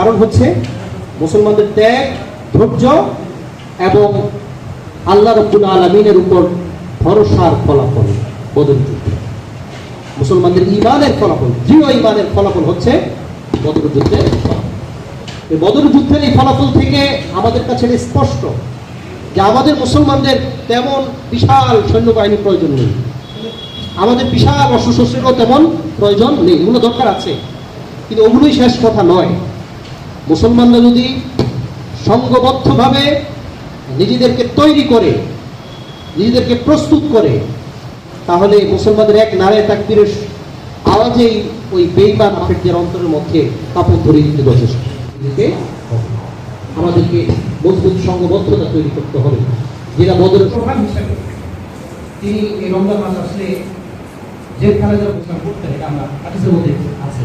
কারণ হচ্ছে মুসলমানদের ত্যাগ, ধৈর্য এবং আল্লাহ রব্বুল আলমিনের উপর ভরসার ফলাফল, বদল যুদ্ধে। মুসলমানদের ইমানের ফলাফল, দৃঢ় ইমানের ফলাফল হচ্ছে বদর যুদ্ধের। এই বদর যুদ্ধের এই ফলাফল থেকে আমাদের কাছে স্পষ্ট যে আমাদের মুসলমানদের তেমন বিশাল সৈন্যবাহিনী প্রয়োজন নেই। আমাদের বিশাল অস্ত্রশস্ত্রেরও তেমন প্রয়োজন নেই, এগুলো দরকার আছে। কিন্তু ওগুলোই শেষ কথা নয়। মুসলমানরা যদি সংঘবদ্ধভাবে নিজেদেরকে তৈরি করে, নিজেদেরকে প্রস্তুত করে, তাহলে মুসলমানদের এক নারে তাকবীরের আওয়াজেই ওই বেইমান আফেকদের অন্তরের মধ্যে কাপড় ধরে দিতে যথেষ্ট। আমাদেরকে মজবুত সংঘবদ্ধতা তৈরি করতে হবে যেটা প্রধান হিসেবে তিনি এই রমজান মাস আসলে জেলখানা যারা করতেন এটা আমরা আছে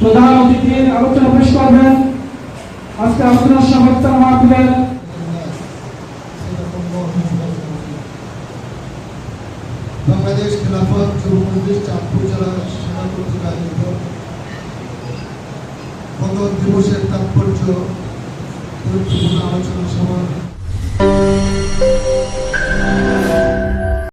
প্রধান অতিথির আলোচনা পেশ করবেন। আজকে আলোচনার সমাপ্তার মাহফিলের বাংলাদেশ খেলাফত যুবমন্দির চাঁদপুর জেলার সেনা কর্তৃক আয়োজিত দিবসের তাৎপর্য গুরুত্বপূর্ণ আলোচনা সভা